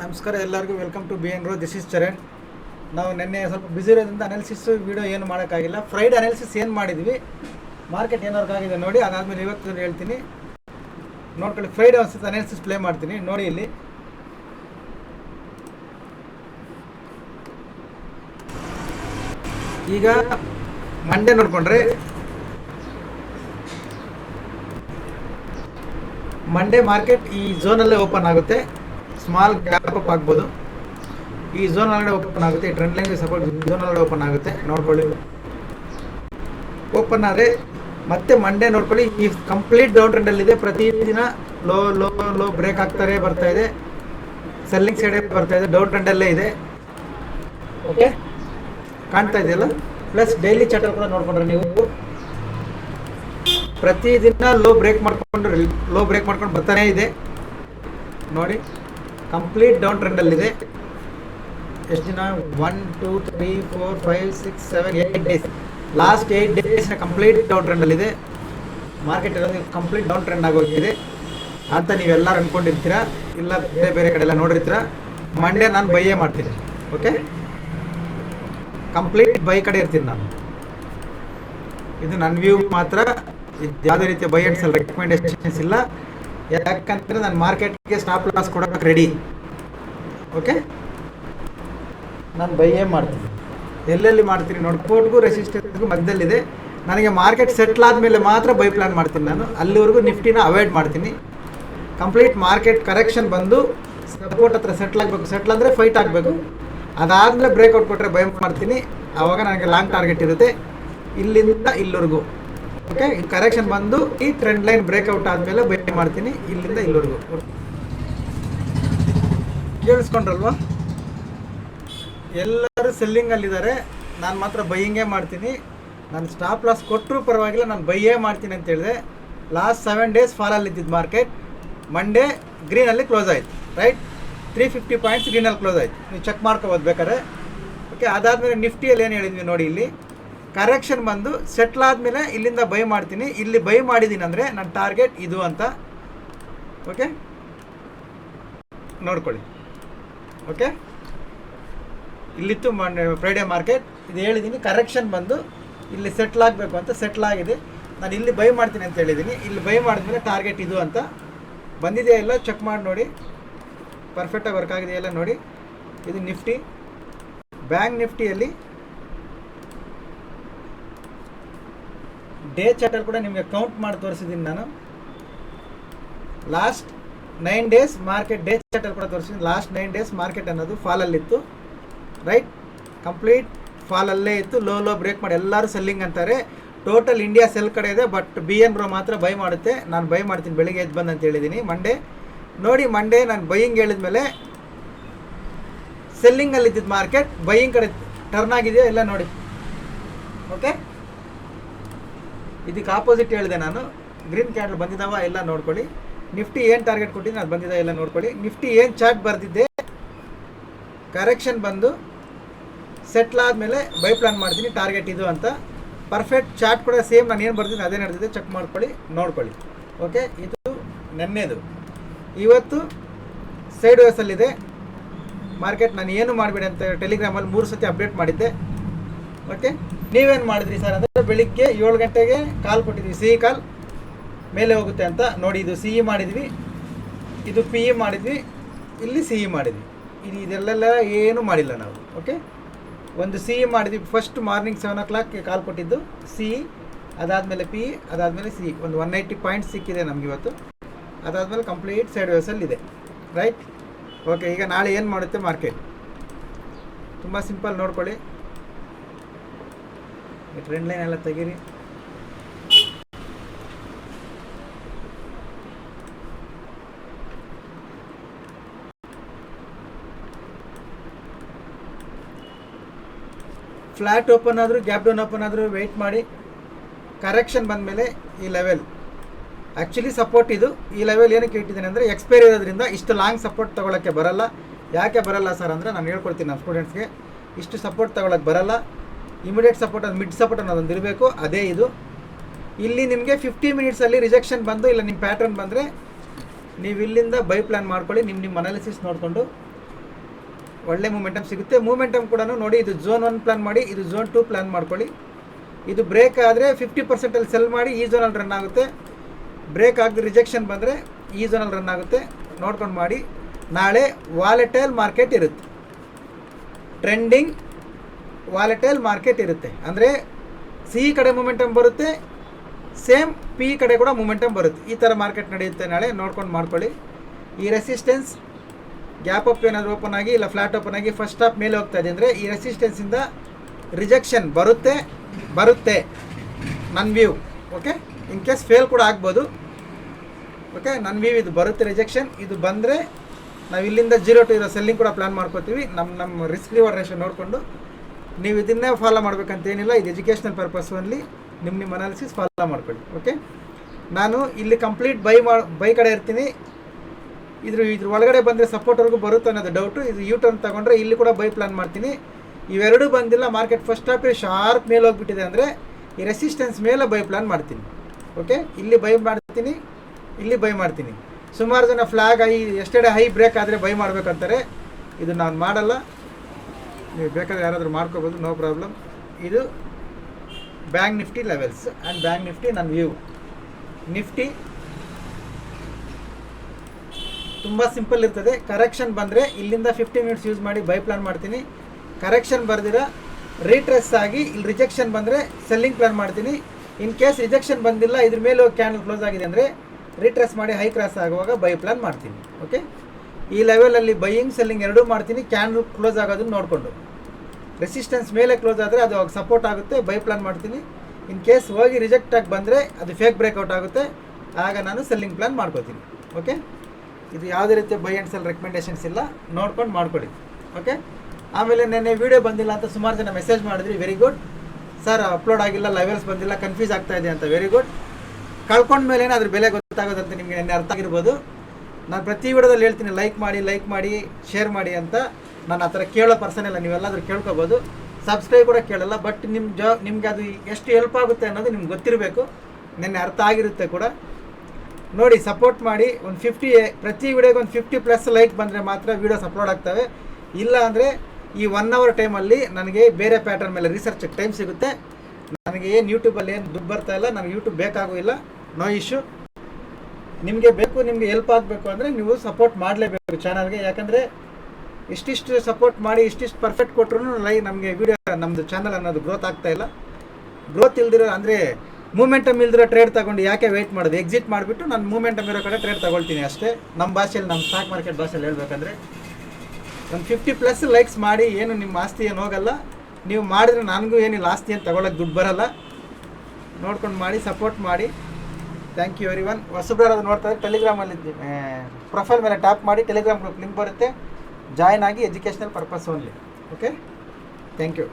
ನಮಸ್ಕಾರ ಎಲ್ಲರಿಗೂ welcome to B N bro this is Charan ನಾವು ನಿನ್ನೆ ಸ್ವಲ್ಪ ಬ್ಯುಸಿ ಇರೋದ್ರಿಂದ ಅನಾಲಿಸಿಸ್ ವೀಡಿಯೋ ಏನು ಮಾಡೋಕ್ಕಾಗಿಲ್ಲ. ಫ್ರೈಡ್ ಅನಾಲಿಸಿಸ್ ಏನು ಮಾಡಿದ್ವಿ? ಮಾರ್ಕೆಟ್ ಏನಾದ್ರು ಆಗಿದೆ ನೋಡಿ, ಅದಾದಮೇಲೆ ಇವತ್ತು ಹೇಳ್ತೀನಿ. ನೋಡ್ಕೊಳ್ಳಿ ಫ್ರೈಡ್ ಒಂದು ಅನಾಲಿಸಿಸ್ ಪ್ಲೇ ಮಾಡ್ತೀನಿ. ನೋಡಿ ಇಲ್ಲಿ. ಈಗ ಮಂಡೇ ನೋಡ್ಕೊಂಡ್ರೆ. ಮಂಡೇ ಮಾರ್ಕೆಟ್ ಈ ಝೋನಲ್ಲೇ ಓಪನ್ ಆಗುತ್ತೆ. ಸ್ಮಾಲ್ ಗ್ಯಾಪ್ ಅಪ್ ಆಗ್ಬೋದು. ಈ ಝೋನ್ ಒಳಗಡೆ ಓಪನ್ ಆಗುತ್ತೆ, ಈ ಟ್ರೆಂಡ್ ಲೈನ್ ಸಪೋರ್ಟ್ ಝೋನ್ ಒಳಗಡೆ ಓಪನ್ ಆಗುತ್ತೆ, ನೋಡ್ಕೊಳ್ಳಿ. ಓಪನ್ ಆದರೆ ಮತ್ತೆ ಮಂಡೇ ನೋಡ್ಕೊಳ್ಳಿ, ಈ ಕಂಪ್ಲೀಟ್ ಡೌನ್ ಟ್ರೆಂಡಲ್ಲಿದೆ ಪ್ರತಿದಿನ ಲೋ ಲೋ ಲೋ ಬ್ರೇಕ್ ಆಗ್ತಾರೆ ಬರ್ತಾ ಇದೆ. ಸೆಲ್ಲಿಂಗ್ ಸೈಡೇ ಬರ್ತಾ ಇದೆ ಡೌನ್ ಟ್ರೆಂಡಲ್ಲೇ ಇದೆ. ಓಕೆ ಕಾಣ್ತಾ ಇದೆಯಲ್ಲ? ಪ್ಲಸ್ ಡೈಲಿ ಚಾರ್ಟರ್ ಕೂಡ ನೋಡ್ಕೊಂಡ್ರೆ ನೀವು ಪ್ರತಿದಿನ ಲೋ ಬ್ರೇಕ್ ಮಾಡ್ಕೊಂಡು ಲೋ ಬ್ರೇಕ್ ಮಾಡ್ಕೊಂಡು ಬರ್ತಾನೇ ಇದೆ. ನೋಡಿ. ಕಂಪ್ಲೀಟ್ ಡೌನ್ ಟ್ರೆಂಡಲ್ಲಿದೆ ಎಷ್ಟು ದಿನ? One two three four five six seven eight days last eight ಡೇಸ್ನ complete down ಟ್ರೆಂಡಲ್ಲಿದೆ ಮಾರ್ಕೆಟ್ ಇರೋದು ಕಂಪ್ಲೀಟ್ ಡೌನ್ ಟ್ರೆಂಡ್ ಆಗೋಗಿದೆ ಅಂತ ನೀವೆಲ್ಲರೂ ಅನ್ಕೊಂಡಿರ್ತೀರಾ? ಇಲ್ಲ ಬೇರೆ ಬೇರೆ ಕಡೆ ಎಲ್ಲ ನೋಡಿರ್ತೀರ? ಮಂಡೇ ನಾನು ಬೈಯೇ ಮಾಡ್ತೀನಿ. ಓಕೆ ಕಂಪ್ಲೀಟ್ ಬೈ ಕಡೆ ಇರ್ತೀನಿ ನಾನು. ಇದು ನನ್ನ ವ್ಯೂ ಮಾತ್ರ. ಯಾವುದೇ ರೀತಿಯ ಬೈ ಅಂಡ್ ಸೆಲ್ ರೆಕಮೆಂಡೇಶನ್ಸ್ ಇಲ್ಲ. ಯಾಕಂದ್ರೆ ನಾನು ಮಾರ್ಕೆಟ್ಗೆ ಸ್ಟಾಪ್ ಲಾಸ್ ಕೊಡೋಕ್ಕೆ ರೆಡಿ ಓಕೆ ನಾನು ಬೈಯೇ ಮಾಡ್ತೀನಿ. ಎಲ್ಲೆಲ್ಲಿ ಮಾಡ್ತೀನಿ ನೋಡಿ ಕೋರ್ಟ್ಗೂ ರೆಸಿಸ್ಟೆನ್ಸ್ಗೂ ಮಧ್ಯದಲ್ಲಿದೆ. ನನಗೆ ಮಾರ್ಕೆಟ್ ಸೆಟ್ಲ್ ಆದಮೇಲೆ ಮಾತ್ರ ಬೈ ಪ್ಲ್ಯಾನ್ ಮಾಡ್ತೀನಿ ನಾನು. ಅಲ್ಲಿವರೆಗೂ ನಿಫ್ಟಿನ ಅವಾಯ್ಡ್ ಮಾಡ್ತೀನಿ. ಕಂಪ್ಲೀಟ್ ಮಾರ್ಕೆಟ್ ಕರೆಕ್ಷನ್ ಬಂದು ಸಪೋರ್ಟ್ ಹತ್ರ ಸೆಟ್ಲ್ ಆಗಬೇಕು. ಸೆಟ್ಲ್ ಅಂದರೆ ಫೈಟ್ ಆಗಬೇಕು. ಅದಾದಮೇಲೆ ಬ್ರೇಕ್ಔಟ್ ಕೊಟ್ಟರೆ ಬೈ ಮಾಡ್ತೀನಿ. ಆವಾಗ ನನಗೆ ಲಾಂಗ್ ಟಾರ್ಗೆಟ್ ಇರುತ್ತೆ. ಇಲ್ಲಿಂದ ಇಲ್ಲಿವರೆಗೂ. ಓಕೆ ಕರೆಕ್ಷನ್ ಬಂದು ಈ ಟ್ರೆಂಡ್ ಲೈನ್ ಬ್ರೇಕ್ಔಟ್ ಆದಮೇಲೆ ಬೈ ಮಾಡ್ತೀನಿ ಇಲ್ಲಿಂದ ಇಲ್ಲಿವರೆಗೂ. ಕೇಳಿಸ್ಕೊಂಡ್ರಲ್ವಾ? ಎಲ್ಲರೂ ಸೆಲ್ಲಿಂಗಲ್ಲಿದ್ದಾರೆ ನಾನು ಮಾತ್ರ ಬೈಯಿಂಗೇ ಮಾಡ್ತೀನಿ. ನಾನು ಸ್ಟಾಪ್ ಲಾಸ್ ಕೊಟ್ಟರೂ ಪರವಾಗಿಲ್ಲ, ನಾನು ಬೈಯೇ ಮಾಡ್ತೀನಿ ಅಂತ ಹೇಳಿದೆ. ಲಾಸ್ಟ್ ಸೆವೆನ್ ಡೇಸ್ ಫಾಲಲ್ಲಿ ಇದ್ದಿದ್ದು ಮಾರ್ಕೆಟ್ ಮಂಡೇ ಗ್ರೀನಲ್ಲಿ ಕ್ಲೋಸ್ ಆಯಿತು ರೈಟ್ ತ್ರೀ ಫಿಫ್ಟಿ ಪಾಯಿಂಟ್ಸ್ ಗ್ರೀನಲ್ಲಿ ಕ್ಲೋಸ್ ಆಯಿತು. ನೀವು ಚೆಕ್ ಮಾಡ್ಕೋಬೋದು ಬೇಕಾದ್ರೆ. ಓಕೆ ಅದಾದಮೇಲೆ ನಿಫ್ಟಿಯಲ್ಲಿ ಏನು ಹೇಳಿದ್ವಿ ನೋಡಿ ಇಲ್ಲಿ. ಕರೆಕ್ಷನ್ ಬಂದು ಸೆಟ್ಲ್ ಆದಮೇಲೆ ಇಲ್ಲಿಂದ ಬೈ ಮಾಡ್ತೀನಿ. ಇಲ್ಲಿ ಬೈ ಮಾಡಿದ್ದೀನಿ ಅಂದರೆ ನನ್ನ ಟಾರ್ಗೆಟ್ ಇದು ಅಂತ. ಓಕೆ ನೋಡ್ಕೊಳ್ಳಿ. ಓಕೆ ಇಲ್ಲಿತ್ತು ಫ್ರೈಡೇ ಮಾರ್ಕೆಟ್ ಇದು ಹೇಳಿದ್ದೀನಿ ಕರೆಕ್ಷನ್ ಬಂದು ಇಲ್ಲಿ ಸೆಟ್ಲ್ ಆಗಬೇಕು ಅಂತ ಸೆಟ್ಲ್ ಆಗಿದೆ. ನಾನು ಇಲ್ಲಿ ಬೈ ಮಾಡ್ತೀನಿ ಅಂತ ಹೇಳಿದ್ದೀನಿ ಇಲ್ಲಿ ಬೈ ಮಾಡಿದ್ಮೇಲೆ ಟಾರ್ಗೆಟ್ ಇದು ಅಂತ. ಬಂದಿದೆಯಾ ಇಲ್ಲ ಚೆಕ್ ಮಾಡಿ ನೋಡಿ. ಪರ್ಫೆಕ್ಟಾಗಿ ವರ್ಕ್ ಆಗಿದೆಯಲ್ಲ ನೋಡಿ. ಇದು ನಿಫ್ಟಿ ಬ್ಯಾಂಕ್ ನಿಫ್ಟಿಯಲ್ಲಿ ಡೇ ಚಾರ್ಟರ್ ಕೂಡ ನಿಮಗೆ ಕೌಂಟ್ ಮಾಡಿ ತೋರಿಸಿದ್ದೀನಿ ನಾನು. Last nine days market day chart ಕೂಡ ತೋರಿಸಿದ್ದೀನಿ ಲಾಸ್ಟ್ ನೈನ್ ಡೇಸ್ ಮಾರ್ಕೆಟ್ ಅನ್ನೋದು ಫಾಲಲ್ಲಿತ್ತು ರೈಟ್ ಕಂಪ್ಲೀಟ್ ಫಾಲಲ್ಲೇ ಇತ್ತು. ಲೋ ಲೋ ಬ್ರೇಕ್ ಮಾಡಿ ಎಲ್ಲರೂ ಸೆಲ್ಲಿಂಗ್ ಅಂತಾರೆ. ಟೋಟಲ್ ಇಂಡಿಯಾ ಸೆಲ್ ಕಡೆ ಇದೆ ಬಟ್ ಬಿ ಎನ್ ಬ್ರೋ ಮಾತ್ರ ಬೈ ಮಾಡುತ್ತೆ. ನಾನು ಬೈ ಮಾಡ್ತೀನಿ, ಬೆಳಿಗ್ಗೆ ಎದ್ದು ಬಂದು ಅಂತ ಹೇಳಿದ್ದೀನಿ ಮಂಡೇ ನೋಡಿ ಮಂಡೇ ನಾನು ಬೈಯಿಂಗ್ ಹೇಳಿದ್ಮೇಲೆ ಸೆಲ್ಲಿಂಗಲ್ಲಿ ಇದ್ದಿದ್ದು ಮಾರ್ಕೆಟ್ ಬೈಯಿಂಗ್ ಕಡೆ ಟರ್ನ್ ಆಗಿದೆಯೋ ಎಲ್ಲ ನೋಡಿ? ಓಕೆ ಇದಕ್ಕೆ ಆಪೋಸಿಟ್ ಹೇಳಿದೆ ನಾನು. ಗ್ರೀನ್ ಕ್ಯಾಂಡಲ್ ಬಂದಿದ್ದಾವ ಎಲ್ಲ ನೋಡ್ಕೊಳ್ಳಿ. ನಿಫ್ಟಿ ಏನು ಟಾರ್ಗೆಟ್ ಕೊಟ್ಟಿದ್ದೀನಿ ಅದು ಬಂದಿದೆ, ಎಲ್ಲ ನೋಡ್ಕೊಳ್ಳಿ. ನಿಫ್ಟಿ ಏನು ಚಾರ್ಟ್ ಬರೆದಿದ್ದೆ ಕರೆಕ್ಷನ್ ಬಂದು ಸೆಟ್ಲ್ ಆದಮೇಲೆ ಬೈ ಪ್ಲಾನ್ ಮಾಡ್ತೀನಿ ಟಾರ್ಗೆಟ್ ಇದು ಅಂತ. ಪರ್ಫೆಕ್ಟ್ ಚಾರ್ಟ್ ಕೂಡ ಸೇಮ್ ನಾನು ಏನು ಬರ್ತೀನಿ ಅದೇ ನಡೆದಿದೆ ಚೆಕ್ ಮಾಡ್ಕೊಳ್ಳಿ, ನೋಡ್ಕೊಳ್ಳಿ. ಓಕೆ ಇದು ನೆನ್ನೆದು. ಇವತ್ತು ಸೈಡ್ ವೇಸಲ್ಲಿದೆ ಮಾರ್ಕೆಟ್ ನಾನು ಏನು ಮಾಡಬೇಡಿ ಅಂತ ಟೆಲಿಗ್ರಾಮಲ್ಲಿ ಮೂರು ಸತಿ ಅಪ್ಡೇಟ್ ಮಾಡಿದ್ದೆ. ಓಕೆ ನೀವೇನು ಮಾಡಿದ್ರಿ ಸರ್ ಅಂದರೆ ಬೆಳಿಗ್ಗೆ ಏಳು ಗಂಟೆಗೆ ಕಾಲ್ ಕೊಟ್ಟಿದ್ವಿ. ಸಿ ಕಾಲ್ ಮೇಲೆ ಹೋಗುತ್ತೆ ಅಂತ ನೋಡಿ, ಇದು ಸಿ ಇ ಮಾಡಿದ್ವಿ. ಇದು ಪಿ ಇ ಮಾಡಿದ್ವಿ. ಇಲ್ಲಿ ಸಿ ಇ ಮಾಡಿದ್ವಿ. ಇದು ಇದೆಲ್ಲೆಲ್ಲ ಏನೂ ಮಾಡಿಲ್ಲ ನಾವು ಓಕೆ ಒಂದು ಸಿ ಇ ಮಾಡಿದ್ವಿ. ಫಸ್ಟ್ ಮಾರ್ನಿಂಗ್ ಸೆವೆನ್ ಓ ಕ್ಲಾಕ್ಗೆ ಕಾಲ್ ಕೊಟ್ಟಿದ್ದು ಸಿ ಅದಾದಮೇಲೆ ಪಿ ಅದಾದಮೇಲೆ ಸಿ ಒಂದು ಒನ್ ಏಯ್ಟಿ ಪಾಯಿಂಟ್ ಸಿಕ್ಕಿದೆ ನಮ್ಗೆ ಇವತ್ತು. ಅದಾದಮೇಲೆ ಕಂಪ್ಲೀಟ್ ಸೈಡ್ ವೇಸಲ್ಲಿದೆ ರೈಟ್ ಓಕೆ ಈಗ ನಾಳೆ ಏನು ಮಾಡುತ್ತೆ? ಮಾರ್ಕೆಟ್ ತುಂಬ ಸಿಂಪಲ್ ನೋಡ್ಕೊಳ್ಳಿ. ಟ್ರೆಂಡ್ ಲೈನ್ ಎಲ್ಲ ತೆಗೀರಿ. ಫ್ಲ್ಯಾಟ್ ಓಪನ್ ಆದರೂ ಗ್ಯಾಪ್ ಡೌನ್ ಓಪನ್ ಆದರೂ ವೆಯ್ಟ್ ಮಾಡಿ. ಕರೆಕ್ಷನ್ ಬಂದಮೇಲೆ ಈ ಲೆವೆಲ್ ಆ್ಯಕ್ಚುಲಿ ಸಪೋರ್ಟ್ ಇದು. ಈ ಲೆವೆಲ್ ಏನಕ್ಕೆ ಇಟ್ಟಿದ್ದೀನಿ ಅಂದರೆ ಎಕ್ಸ್ಪೈರಿ ಇರೋದ್ರಿಂದ ಇಷ್ಟು ಲಾಂಗ್ ಸಪೋರ್ಟ್ ತೊಗೊಳಕ್ಕೆ ಬರಲ್ಲ. ಯಾಕೆ ಬರಲ್ಲ ಸರ್ ಅಂದರೆ, ನಾನು ಹೇಳ್ಕೊಡ್ತೀನಿ ನಮ್ಮ ಸ್ಟೂಡೆಂಟ್ಸ್ಗೆ ಇಷ್ಟು ಸಪೋರ್ಟ್ ತೊಗೊಳಕ್ಕೆ ಬರಲ್ಲ. ಇಮಿಡಿಯೇಟ್ ಸಪೋರ್ಟ್ ಅದು ಮಿಡ್ ಸಪೋರ್ಟ್ ಅನ್ನೋದೊಂದು ಇರಬೇಕು. ಅದೇ ಇದು. ಇಲ್ಲಿ ನಿಮಗೆ ಫಿಫ್ಟಿ ಮಿನಿಟ್ಸಲ್ಲಿ ರಿಜೆಕ್ಷನ್ ಬಂದು, ಇಲ್ಲ ನಿಮ್ಮ ಪ್ಯಾಟ್ರನ್ ಬಂದರೆ ನೀವು ಇಲ್ಲಿಂದ ಬೈ ಪ್ಲ್ಯಾನ್ ಮಾಡ್ಕೊಳ್ಳಿ ನಿಮ್ಮ ನಿಮ್ಮ ಅನಾಲಿಸಿಸ್ ನೋಡಿಕೊಂಡು. ಒಳ್ಳೆ ಮೂಮೆಂಟಮ್ ಸಿಗುತ್ತೆ. ಮೂಮೆಂಟಮ್ ಕೂಡ ನೋಡಿ, ಇದು ಝೋನ್ ಒನ್ ಪ್ಲ್ಯಾನ್ ಮಾಡಿ, ಇದು ಝೋನ್ ಟು ಪ್ಲ್ಯಾನ್ ಮಾಡ್ಕೊಳ್ಳಿ. ಇದು ಬ್ರೇಕ್ ಆದರೆ ಫಿಫ್ಟಿ ಪರ್ಸೆಂಟಲ್ಲಿ ಸೆಲ್ ಮಾಡಿ, ಈ ಝೋನಲ್ಲಿ ರನ್ ಆಗುತ್ತೆ. ಬ್ರೇಕ್ ಆಗದೆ ರಿಜೆಕ್ಷನ್ ಬಂದರೆ ಈ ಝೋನಲ್ಲಿ ರನ್ ಆಗುತ್ತೆ. ನೋಡ್ಕೊಂಡು ಮಾಡಿ. ನಾಳೆ ವಾಲೆಟೈಲ್ ಮಾರ್ಕೆಟ್ ಇರುತ್ತೆ. ಟ್ರೆಂಡಿಂಗ್ ವಾಲೆಟೈಲ್ ಮಾರ್ಕೆಟ್ ಇರುತ್ತೆ. ಅಂದರೆ ಸಿ ಕಡೆ ಮೂಮೆಂಟಮ್ ಬರುತ್ತೆ ಸೇಮ್ ಪಿ ಕಡೆ ಕೂಡ ಮೂಮೆಂಟಮ್ ಬರುತ್ತೆ. ಈ ಥರ ಮಾರ್ಕೆಟ್ ನಡೆಯುತ್ತೆ ನಾಳೆ, ನೋಡ್ಕೊಂಡು ಮಾಡ್ಕೊಳ್ಳಿ. ಈ ರೆಸಿಸ್ಟೆನ್ಸ್ ಗ್ಯಾಪ್ ಅಪ್ ಏನಾದರೂ ಓಪನ್ ಆಗಿ, ಇಲ್ಲ ಫ್ಲಾಟ್ ಓಪನ್ ಆಗಿ ಫಸ್ಟ್ ಸ್ಟಾಪ್ ಮೇಲೆ ಹೋಗ್ತಾ ಇದೆ ಅಂದರೆ ಈ ರೆಸಿಸ್ಟೆನ್ಸಿಂದ ರಿಜೆಕ್ಷನ್ ಬರುತ್ತೆ ಬರುತ್ತೆ. ನನ್ನ view okay in case fail ಕೂಡ ಆಗ್ಬೋದು. ಓಕೆ ನನ್ನ ವ್ಯೂ ಇದು ಬರುತ್ತೆ ರಿಜೆಕ್ಷನ್ ಇದು ಬಂದರೆ ನಾವು ಇಲ್ಲಿಂದ ಜೀರೋ ಟು ಇರೋ ಸೆಲ್ಲಿಂಗ್ ಕೂಡ ಪ್ಲ್ಯಾನ್ ಮಾಡ್ಕೋತೀವಿ. ನಮ್ಮ ನಮ್ಮ ರಿಸ್ಕ್ ರಿವರ್ ರೇಷನ್ ನೋಡಿಕೊಂಡು ನೀವು ಇದನ್ನೇ ಫಾಲೋ ಮಾಡ್ಬೇಕಂತ ಏನಿಲ್ಲ, ಇದು ಎಜುಕೇಷನಲ್ ಪರ್ಪಸ್ ಓನ್ಲಿ ನಿಮ್ಮ ನಿಮ್ಮ ಅನಾಲಿಸಿಸ್ ಫಾಲೋ ಮಾಡ್ಕೊಳ್ಳಿ ಓಕೆ ನಾನು ಇಲ್ಲಿ ಕಂಪ್ಲೀಟ್ ಬೈ ಮಾ ಬೈ ಕಡೆ ಇರ್ತೀನಿ. ಇದ್ರ ಇದ್ರ ಒಳಗಡೆ ಬಂದರೆ ಸಪೋರ್ಟ್ವರೆಗೂ ಬರುತ್ತೆ ಅನ್ನೋದು ಡೌಟು ಇದು ಯೂ ಟರ್ನ್ ತೊಗೊಂಡ್ರೆ ಇಲ್ಲಿ ಕೂಡ ಬೈ ಪ್ಲಾನ್ ಮಾಡ್ತೀನಿ. ಇವೆರಡೂ ಬಂದಿಲ್ಲ ಮಾರ್ಕೆಟ್ ಫಸ್ಟ್ ಆಫ್ ಶಾರ್ಪ್ ಮೇಲೆ ಹೋಗ್ಬಿಟ್ಟಿದೆ ಅಂದರೆ ಈ ರೆಸಿಸ್ಟೆನ್ಸ್ ಮೇಲೆ ಬೈ ಪ್ಲಾನ್ ಮಾಡ್ತೀನಿ ಓಕೆ ಇಲ್ಲಿ ಬೈ ಮಾಡ್ತೀನಿ, ಇಲ್ಲಿ ಬೈ ಮಾಡ್ತೀನಿ. ಸುಮಾರು ಜನ ಫ್ಲಾಗ್ ಹೈ ಎಷ್ಟೇ ಹೈ ಬ್ರೇಕ್ ಆದರೆ ಬೈ ಮಾಡಬೇಕಂತಾರೆ. ಇದು ನಾನು ಮಾಡಲ್ಲ. ನೀವು ಬೇಕಾದ್ರೆ ಯಾರಾದರೂ ಮಾಡ್ಕೋಬೋದು ನೋ ಪ್ರಾಬ್ಲಮ್ ಇದು bank Nifty levels and bank Nifty ನನ್ನ ವ್ಯೂ ನಿಫ್ಟಿ ತುಂಬ ಸಿಂಪಲ್ ಇರ್ತದೆ. ಕರೆಕ್ಷನ್ ಬಂದರೆ ಇಲ್ಲಿಂದ ಫಿಫ್ಟಿ ಮಿನಿಟ್ಸ್ ಯೂಸ್ ಮಾಡಿ ಬೈ ಪ್ಲಾನ್ ಮಾಡ್ತೀನಿ. ಕರೆಕ್ಷನ್ ಬರ್ದಿರ ರೀಟ್ರೆಸ್ ಆಗಿ ಇಲ್ಲಿ ರಿಜೆಕ್ಷನ್ ಬಂದರೆ ಸೆಲ್ಲಿಂಗ್ ಪ್ಲಾನ್ ಮಾಡ್ತೀನಿ. ಇನ್ ಕೇಸ್ ರಿಜೆಕ್ಷನ್ ಬಂದಿಲ್ಲ, ಇದ್ರ ಮೇಲೆ ಕ್ಯಾನ್ ಕ್ಲೋಸ್ ಆಗಿದೆ ಅಂದರೆ ರೀಟ್ರೆಸ್ ಮಾಡಿ ಹೈ ಕ್ರಾಸ್ ಆಗುವಾಗ ಬೈ ಪ್ಲಾನ್ ಮಾಡ್ತೀನಿ. ಓಕೆ ಈ ಲೆವೆಲಲ್ಲಿ ಬೈಯಿಂಗ್ ಸೆಲ್ಲಿಂಗ್ ಎರಡೂ ಮಾಡ್ತೀನಿ. ಕ್ಯಾಂಡಲ್ ಕ್ಲೋಸ್ ಆಗೋದನ್ನ ನೋಡಿಕೊಂಡು. ರೆಸಿಸ್ಟೆನ್ಸ್ ಮೇಲೆ ಕ್ಲೋಸ್ ಆದರೆ ಅದು ಅವಾಗ ಸಪೋರ್ಟ್ ಆಗುತ್ತೆ. ಬೈ ಪ್ಲಾನ್ ಮಾಡ್ತೀನಿ. ಇನ್ ಕೇಸ್ ಹೋಗಿ ರಿಜೆಕ್ಟ್ ಆಗಿ ಬಂದರೆ ಅದು ಫೇಕ್ ಬ್ರೇಕ್ಔಟ್ ಆಗುತ್ತೆ. ಆಗ ನಾನು ಸೆಲ್ಲಿಂಗ್ ಪ್ಲಾನ್ ಮಾಡ್ಕೋತೀನಿ. ಓಕೆ ಇದು ಯಾವುದೇ ರೀತಿಯ ಬೈ ಆ್ಯಂಡ್ ಸೆಲ್ ರೆಕಮೆಂಡೇಷನ್ಸ್ ಇಲ್ಲ. ನೋಡ್ಕೊಂಡು ಮಾಡ್ಕೊಳ್ಳಿ ಓಕೆ ಆಮೇಲೆ ನೆನ್ನೆ ವೀಡಿಯೋ ಬಂದಿಲ್ಲ ಅಂತ ಸುಮಾರು ಜನ ಮೆಸೇಜ್ ಮಾಡಿದ್ರಿ. ವೆರಿ ಗುಡ್ ಸರ್ ಅಪ್ಲೋಡ್ ಆಗಿಲ್ಲ ಲೆವೆಲ್ಸ್ ಬಂದಿಲ್ಲ ಕನ್ಫ್ಯೂಸ್ ಆಗ್ತಾ ಇದೆ ಅಂತ. ವೆರಿ ಗುಡ್ ಕಳ್ಕೊಂಡ ಮೇಲೆ ಅದ್ರ ಬೆಲೆ ಗೊತ್ತಾಗೋದಂತ ನಿಮಗೆ ನೆನ್ನೆ ಅರ್ಥ ಆಗಿರ್ಬೋದು. ನಾನು ಪ್ರತಿ ವಿಡಿಯೋದಲ್ಲಿ ಹೇಳ್ತೀನಿ ಲೈಕ್ ಮಾಡಿ ಲೈಕ್ ಮಾಡಿ ಶೇರ್ ಮಾಡಿ ಅಂತ. ನಾನು ಆ ಥರ ಕೇಳೋ ಪರ್ಸನ್ ಇಲ್ಲ, ನೀವೆಲ್ಲಾದರೂ ಕೇಳ್ಕೊಬೋದು. ಸಬ್ಸ್ಕ್ರೈಬ್ ಕೂಡ ಕೇಳಲ್ಲ ಬಟ್ ನಿಮ್ಮ ಜ, ನಿಮ್ಗೆ ಅದು ಎಷ್ಟು ಹೆಲ್ಪ್ ಆಗುತ್ತೆ ಅನ್ನೋದು ನಿಮ್ಗೆ ಗೊತ್ತಿರಬೇಕು. ನಿನ್ನೆ ಅರ್ಥ ಆಗಿರುತ್ತೆ ಕೂಡ. ನೋಡಿ ಸಪೋರ್ಟ್ ಮಾಡಿ, ಒಂದು ಫಿಫ್ಟಿ ಪ್ರತಿ ವಿಡಿಯೋಗೆ ಒಂದು ಫಿಫ್ಟಿ ಪ್ಲಸ್ ಲೈಕ್ ಬಂದರೆ ಮಾತ್ರ ವೀಡಿಯೋಸ್ ಅಪ್ಲೋಡ್ ಆಗ್ತವೆ. ಇಲ್ಲ ಅಂದರೆ ಈ ಒನ್ ಅವರ್ ಟೈಮಲ್ಲಿ ನನಗೆ ಬೇರೆ ಪ್ಯಾಟರ್ನ್ ಮೇಲೆ ರಿಸರ್ಚ್ ಟೈಮ್ ಸಿಗುತ್ತೆ. ನನಗೆ ಏನು ಯೂಟ್ಯೂಬಲ್ಲಿ ಏನು ದುಡ್ಡು ಬರ್ತಾ ಇಲ್ಲ ನನಗೆ ಯೂಟ್ಯೂಬ್ ಬೇಕಾಗೂ ಇಲ್ಲ ನೋ ಇಶ್ಯೂ ನಿಮಗೆ ಬೇಕು, ನಿಮಗೆ ಹೆಲ್ಪ್ ಆಗಬೇಕು ಅಂದರೆ ನೀವು ಸಪೋರ್ಟ್ ಮಾಡಲೇಬೇಕು ಚಾನಲ್ಗೆ ಯಾಕಂದರೆ ಇಷ್ಟಿಷ್ಟು ಸಪೋರ್ಟ್ ಮಾಡಿ ಇಷ್ಟಿಷ್ಟು ಪರ್ಫೆಕ್ಟ್ ಕೊಟ್ಟರು ಲೈ ನಮಗೆ ವಿಡಿಯೋ ನಮ್ಮದು ಚಾನಲ್ ಅನ್ನೋದು ಗ್ರೋತ್ ಆಗ್ತಾ ಇಲ್ಲ. ಗ್ರೋತ್ ಇಲ್ದಿರೋ ಅಂದರೆ ಮೂಮೆಂಟಮ್ ಇಲ್ದಿರೋ ಟ್ರೇಡ್ ತಗೊಂಡು ಯಾಕೆ ವೆಯ್ಟ್ ಮಾಡೋದು? ಎಕ್ಸಿಟ್ ಮಾಡಿಬಿಟ್ಟು ನಾನು ಮೂಮೆಂಟಮ್ ಇರೋ ಕಡೆ ಟ್ರೇಡ್ ತಗೊಳ್ತೀನಿ ಅಷ್ಟೇ. ನಮ್ಮ ಭಾಷೆಯಲ್ಲಿ ನಮ್ಮ ಸ್ಟಾಕ್ ಮಾರ್ಕೆಟ್ ಭಾಷೆಯಲ್ಲಿ ಹೇಳ್ಬೇಕಂದ್ರೆ ಒಂದು ಫಿಫ್ಟಿ ಪ್ಲಸ್ ಲೈಕ್ಸ್ ಮಾಡಿ ಏನು ನಿಮ್ಮ ಆಸ್ತಿ ಏನು ಹೋಗಲ್ಲ. ನೀವು ಮಾಡಿದ್ರೆ ನನಗೂ ಏನಿಲ್ಲ, ಆಸ್ತಿ ಅಂತ ತಗೊಳಕ್ಕೆ ದುಡ್ಡು ಬರಲ್ಲ. ನೋಡ್ಕೊಂಡು ಮಾಡಿ ಸಪೋರ್ಟ್ ಮಾಡಿ. ಥ್ಯಾಂಕ್ ಯು ವೆರಿ ಒನ್ ಹೊಸಬ್ರು ನೋಡ್ತಾ ನೋಡ್ತಾರೆ ಟೆಲಿಗ್ರಾಮಲ್ಲಿ ಪ್ರೊಫೈಲ್ ಮೇಲೆ ಟ್ಯಾಪ್ ಮಾಡಿ ಟೆಲಿಗ್ರಾಮ್ ಗ್ರೂಪ್ ಲಿಂಕ್ ಬರುತ್ತೆ. ಜಾಯ್ನ್ ಆಗಿ educational purpose only okay thank you